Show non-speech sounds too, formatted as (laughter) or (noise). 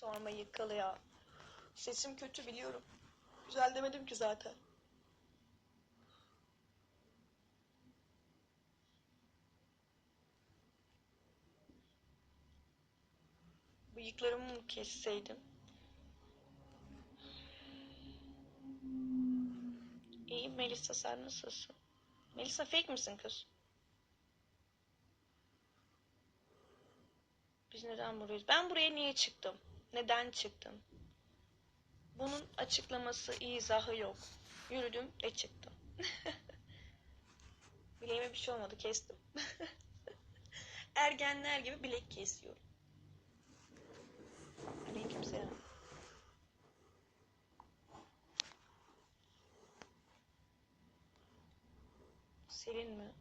Sorma yıkalı ya. Sesim kötü biliyorum. Güzel demedim ki zaten. Bıyıklarımı mı kesseydim? İyi Melisa sen nasılsın? Melisa fake misin kız? Biz neden buradayız? Ben buraya niye çıktım? Neden çıktım? Bunun açıklaması, izahı yok. Yürüdüm ve çıktım. (laughs) Bileğime bir şey olmadı, kestim. (laughs) Ergenler gibi bilek kesiyorum. Aleykümselam. Selin mi?